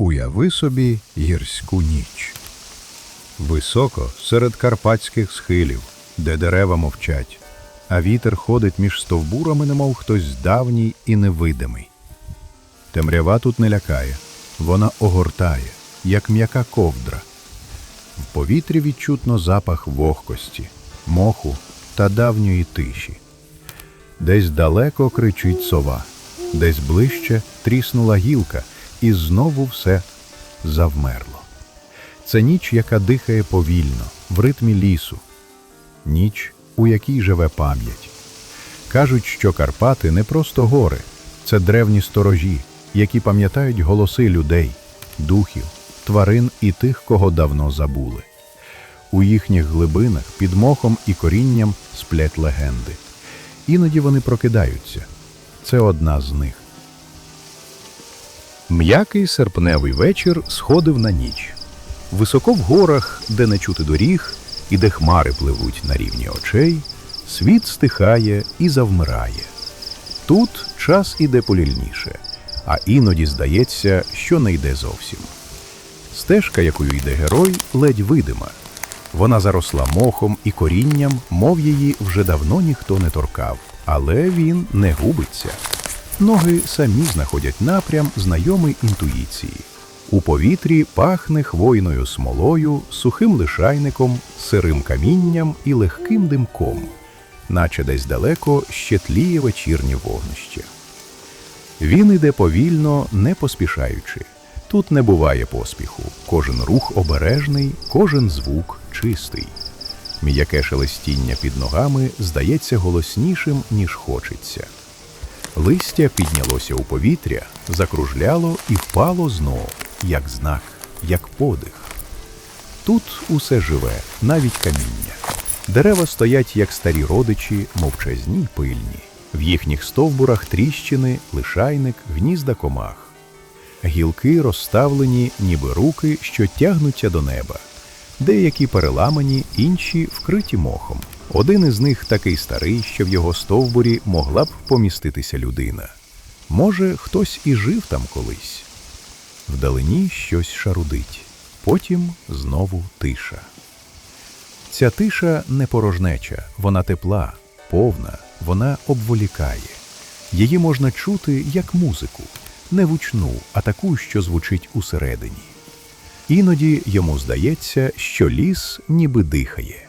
Уяви собі гірську ніч. Високо серед карпатських схилів, де дерева мовчать, а вітер ходить між стовбурами, немов хтось давній і невидимий. Темрява тут не лякає, вона огортає, як м'яка ковдра. В повітрі відчутно запах вогкості, моху та давньої тиші. Десь далеко кричить сова, десь ближче тріснула гілка, і знову все завмерло. Це ніч, яка дихає повільно, в ритмі лісу, ніч, у якій живе пам'ять. Кажуть, що Карпати не просто гори, це древні сторожі, які пам'ятають голоси людей, духів, тварин і тих, кого давно забули. У їхніх глибинах під мохом і корінням сплять легенди. Іноді вони прокидаються. Це одна з них. М'який серпневий вечір сходив на ніч. Високо в горах, де не чути доріг, і де хмари пливуть на рівні очей, світ стихає і завмирає. Тут час іде повільніше, а іноді здається, що не йде зовсім. Стежка, якою йде герой, ледь видима. Вона заросла мохом і корінням, мов її вже давно ніхто не торкав, але він не губиться. Ноги самі знаходять напрям знайомий інтуїції. У повітрі пахне хвойною смолою, сухим лишайником, сирим камінням і легким димком, наче десь далеко ще тліє вечірнє вогнище. Він іде повільно, не поспішаючи. Тут не буває поспіху. Кожен рух обережний, кожен звук чистий. М'яке шелестіння під ногами здається голоснішим, ніж хочеться. Листя піднялося у повітря, закружляло і впало знов, як знак, як подих. Тут усе живе, навіть каміння. Дерева стоять, як старі родичі, мовчазні й пильні. В їхніх стовбурах тріщини, лишайник, гнізда комах. Гілки розставлені, ніби руки, що тягнуться до неба. Деякі переламані, інші вкриті мохом. Один із них такий старий, що в його стовбурі могла б поміститися людина. Може, хтось і жив там колись. Вдалині щось шарудить, потім знову тиша. Ця тиша не порожнеча, вона тепла, повна, вона обволікає. Її можна чути як музику, не гучну, а таку, що звучить усередині. Іноді йому здається, що ліс ніби дихає.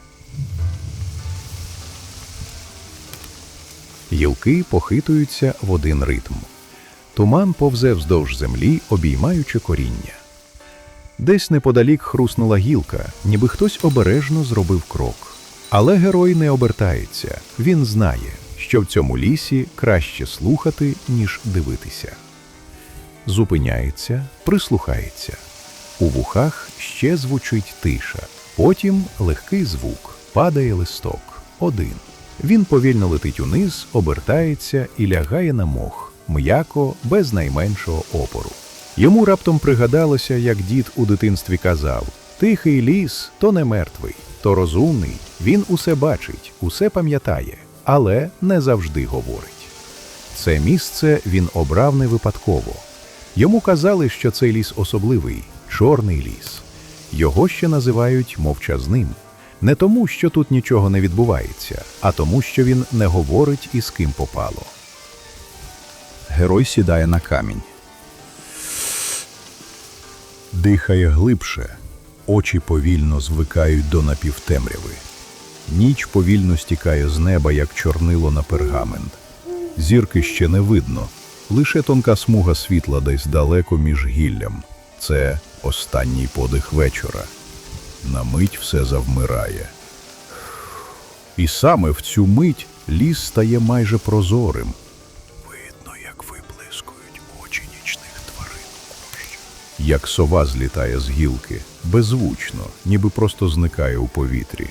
Гілки похитуються в один ритм. Туман повзе вздовж землі, обіймаючи коріння. Десь неподалік хруснула гілка, ніби хтось обережно зробив крок. Але герой не обертається. Він знає, що в цьому лісі краще слухати, ніж дивитися. Зупиняється, прислухається. У вухах ще звучить тиша. Потім легкий звук, падає листок. Один. Він повільно летить униз, обертається і лягає на мох, м'яко, без найменшого опору. Йому раптом пригадалося, як дід у дитинстві казав: Тихий ліс то не мертвий, то розумний, він усе бачить, усе пам'ятає, але не завжди говорить. Це місце він обрав не випадково. Йому казали, що цей ліс особливий, чорний ліс. Його ще називають мовчазним. Не тому, що тут нічого не відбувається, а тому, що він не говорить із ким попало. Герой сідає на камінь. Дихає глибше, очі повільно звикають до напівтемряви. Ніч повільно стікає з неба, як чорнило на пергамент. Зірки ще не видно, лише тонка смуга світла десь далеко між гіллям. Це останній подих вечора. На мить все завмирає. І саме в цю мить ліс стає майже прозорим. Видно, як виблискують очі нічних тварин. Як сова злітає з гілки, беззвучно, ніби просто зникає у повітрі.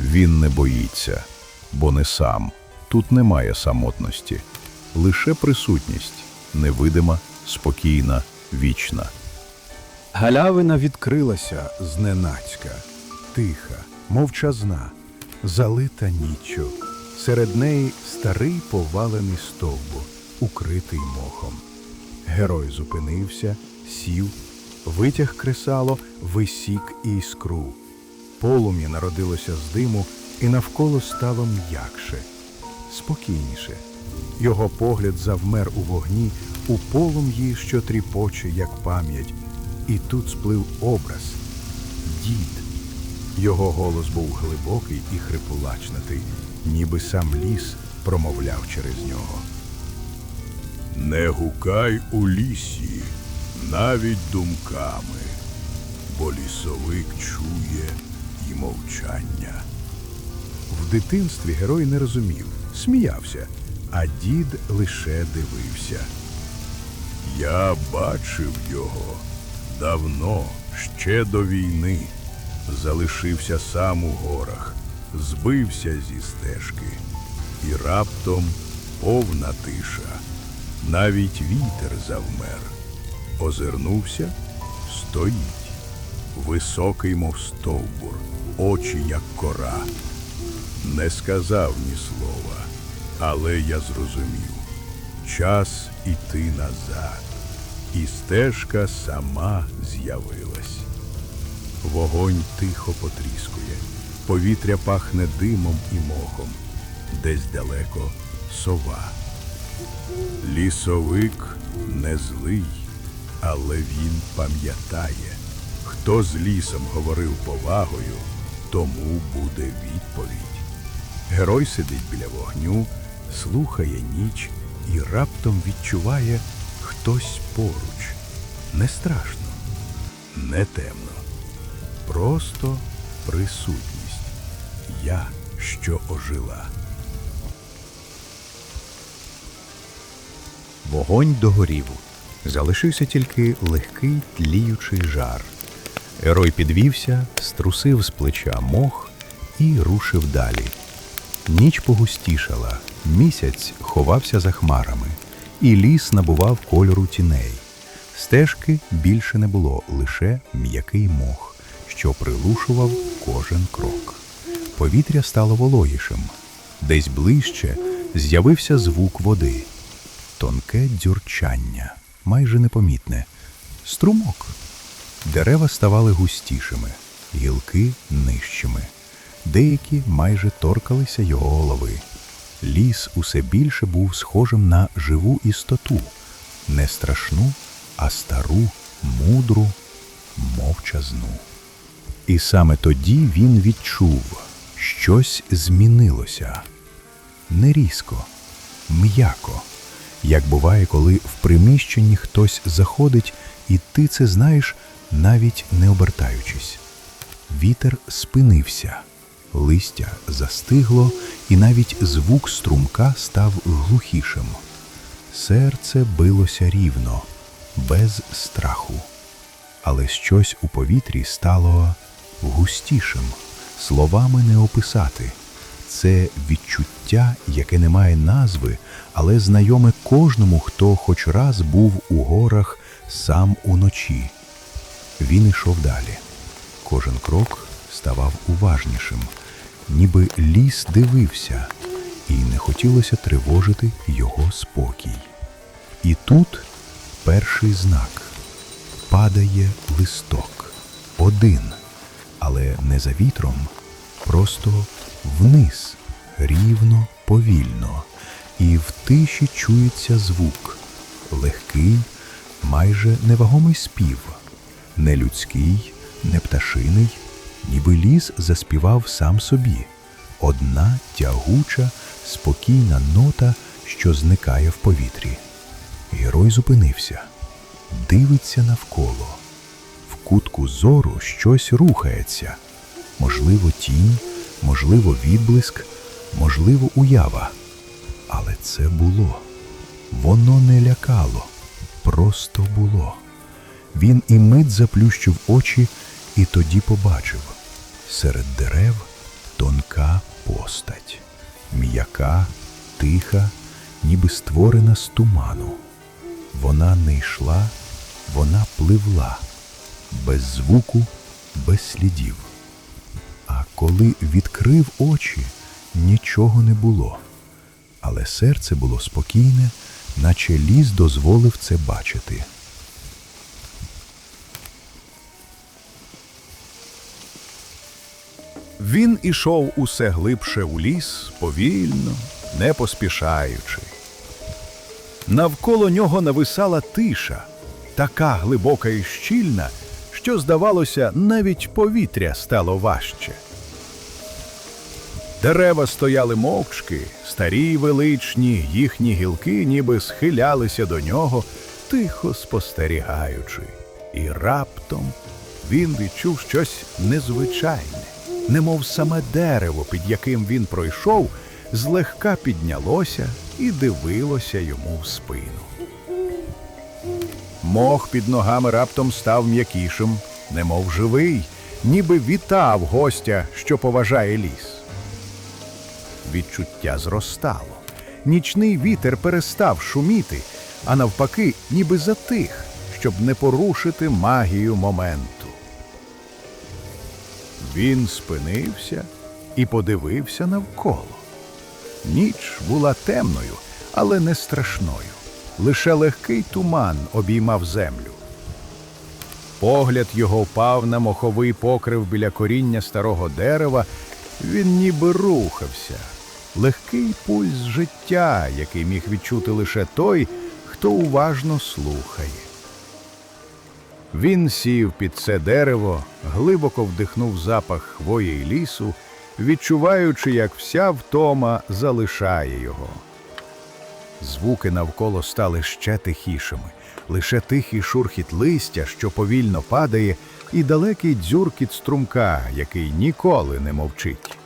Він не боїться, бо не сам. Тут немає самотності, лише присутність, невидима, спокійна, вічна. Галявина відкрилася зненацька, тиха, мовчазна, залита ніччю. Серед неї старий повалений стовбур, укритий мохом. Герой зупинився, сів, Витяг кресало, висік іскру. Полум'я народилося з диму, і навколо стало м'якше, спокійніше. Його погляд завмер у вогні, у полум'ї, що тріпоче, як пам'ять. І тут сплив образ дід. Його голос був глибокий і хрипулачнатий, ніби сам ліс промовляв через нього. Не гукай у лісі, навіть думками, бо лісовик чує і мовчання. В дитинстві герой не розумів, сміявся, а дід лише дивився. Я бачив його давно, ще до війни. Залишився сам у горах, збився зі стежки, і раптом повна тиша. Навіть вітер завмер. Озирнувся, стоїть, високий, мов стовбур, очі, як кора. Не сказав ні слова, але я зрозумів. Час іти назад, і стежка сама з'явилась. Вогонь тихо потріскує, повітря пахне димом і мохом, десь далеко сова. Лісовик не злий, але він пам'ятає, хто з лісом говорив повагою, тому буде відповідь. Герой сидить біля вогню, слухає ніч і раптом відчуває хтось поруч. Не страшно, не темно. Просто присутність. Я, що ожила. Вогонь догорів. Залишився тільки легкий тліючий жар. Герой підвівся, струсив з плеча мох і рушив далі. Ніч погустішала, місяць ховався за хмарами, і ліс набував кольору тіней. Стежки більше не було, лише м'який мох, що прилушував кожен крок. Повітря стало вологішим. Десь ближче з'явився звук води тонке дзюрчання, майже непомітне. Струмок. Дерева ставали густішими, гілки нижчими. Деякі майже торкалися його голови. Ліс усе більше був схожим на живу істоту, не страшну, а стару, мудру, мовчазну. І саме тоді він відчув, щось змінилося. Не різко, м'яко як буває, коли в приміщенні хтось заходить, і ти це знаєш, навіть не обертаючись. Вітер спинився, листя застигло, і навіть звук струмка став глухішим. Серце билося рівно, без страху, але щось у повітрі стало густішим, словами не описати це відчуття, яке не має назви, але знайоме кожному, хто хоч раз був у горах сам уночі. Він ішов далі. Кожен крок ставав уважнішим, ніби ліс дивився, і не хотілося тривожити його спокій. І тут перший знак. Падає листок. Один, але не за вітром, просто вниз, рівно, повільно, і в тиші чується звук. Легкий, майже невагомий спів, не людський, не пташиний, ніби ліс заспівав сам собі. Одна тягуча, спокійна нота, що зникає в повітрі. Герой зупинився, дивиться навколо. В кутку зору щось рухається, можливо, тінь можливо, відблиск, можливо, уява. Але це було. Воно не лякало, просто було. Він і мить заплющив очі і тоді побачив серед дерев тонка постать, м'яка, тиха, ніби створена з туману. Вона не йшла, вона пливла, без звуку, без слідів. А Коли відкрив очі, нічого не було, але серце було спокійне, наче ліс дозволив це бачити. Він ішов усе глибше у ліс, повільно, не поспішаючи. Навколо нього нависала тиша, така глибока і щільна, що, здавалося, навіть повітря стало важче. Дерева стояли мовчки, старі й величні, їхні гілки ніби схилялися до нього, тихо спостерігаючи. І раптом він відчув щось незвичайне, немов саме дерево, під яким він пройшов, злегка піднялося і дивилося йому в спину. Мох під ногами раптом став м'якішим, немов живий, ніби вітав гостя, що поважає ліс. Відчуття зростало. Нічний вітер перестав шуміти, а навпаки, ніби затих, щоб не порушити магію моменту. Він спинився і подивився навколо. Ніч була темною, але не страшною. Лише легкий туман обіймав землю. Погляд його впав на моховий покрив біля коріння старого дерева. Він ніби рухався. Легкий пульс життя, який міг відчути лише той, хто уважно слухає. Він сів під це дерево, глибоко вдихнув запах хвої й лісу, відчуваючи, як вся втома залишає його. Звуки навколо стали ще тихішими, лише тихий шурхіт листя, що повільно падає, і далекий дзюркіт струмка, який ніколи не мовчить.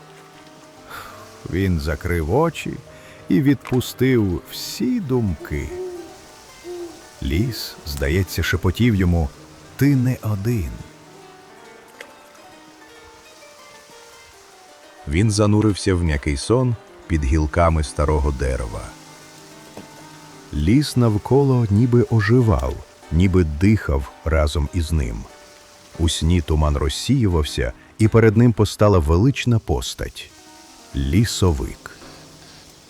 Він закрив очі і відпустив всі думки. Ліс, здається, шепотів йому Ти не один. Він занурився в м'який сон під гілками старого дерева. Ліс навколо ніби оживав, ніби дихав разом із ним. У сні туман розсіювався, і перед ним постала велична постать лісовик.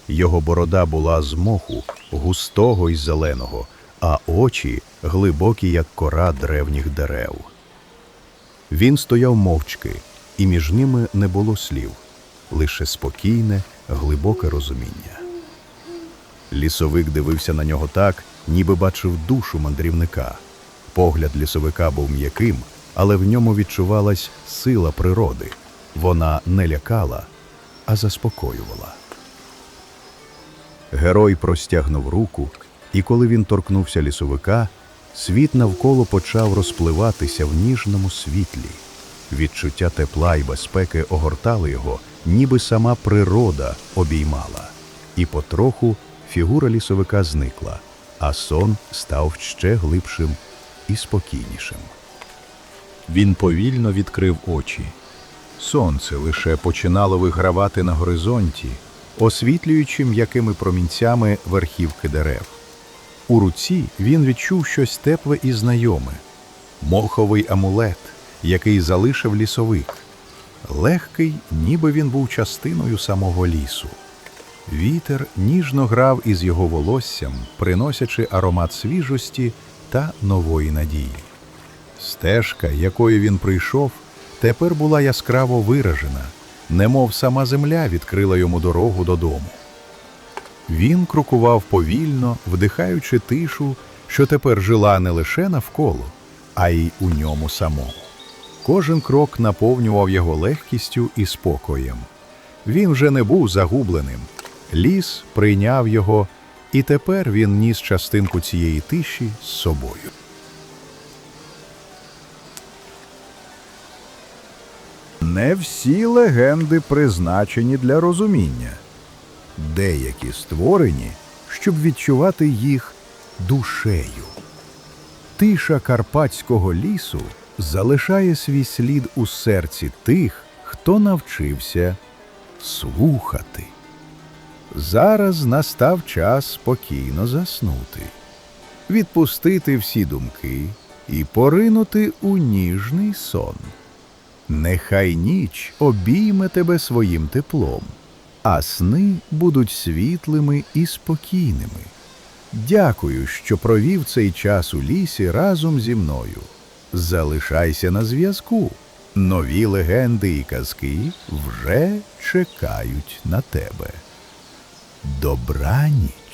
Його борода була з моху, густого й зеленого, а очі глибокі, як кора древніх дерев. Він стояв мовчки, і між ними не було слів, лише спокійне, глибоке розуміння. Лісовик дивився на нього так, ніби бачив душу мандрівника. Погляд лісовика був м'яким, але в ньому відчувалась сила природи. Вона не лякала, а заспокоювала. Герой простягнув руку, і коли він торкнувся лісовика, світ навколо почав розпливатися в ніжному світлі. Відчуття тепла і безпеки огортали його, ніби сама природа обіймала. І потроху фігура лісовика зникла, а сон став ще глибшим і спокійнішим. Він повільно відкрив очі. Сонце лише починало вигравати на горизонті, освітлюючи м'якими промінцями верхівки дерев. У руці він відчув щось тепле і знайоме моховий амулет, який залишив лісовик. Легкий, ніби він був частиною самого лісу. Вітер ніжно грав із його волоссям, приносячи аромат свіжості та нової надії. Стежка, якою він прийшов, тепер була яскраво виражена, немов сама земля відкрила йому дорогу додому. Він крокував повільно, вдихаючи тишу, що тепер жила не лише навколо, а й у ньому самому. Кожен крок наповнював його легкістю і спокоєм. Він вже не був загубленим. Ліс прийняв його, і тепер він ніс частинку цієї тиші з собою. Не всі легенди призначені для розуміння. Деякі створені, щоб відчувати їх душею. Тиша карпатського лісу залишає свій слід у серці тих, хто навчився слухати. Зараз настав час спокійно заснути, відпустити всі думки і поринути у ніжний сон. Нехай ніч обійме тебе своїм теплом, а сни будуть світлими і спокійними. Дякую, що провів цей час у лісі разом зі мною. Залишайся на зв'язку. Нові легенди і казки вже чекають на тебе. Добраніч!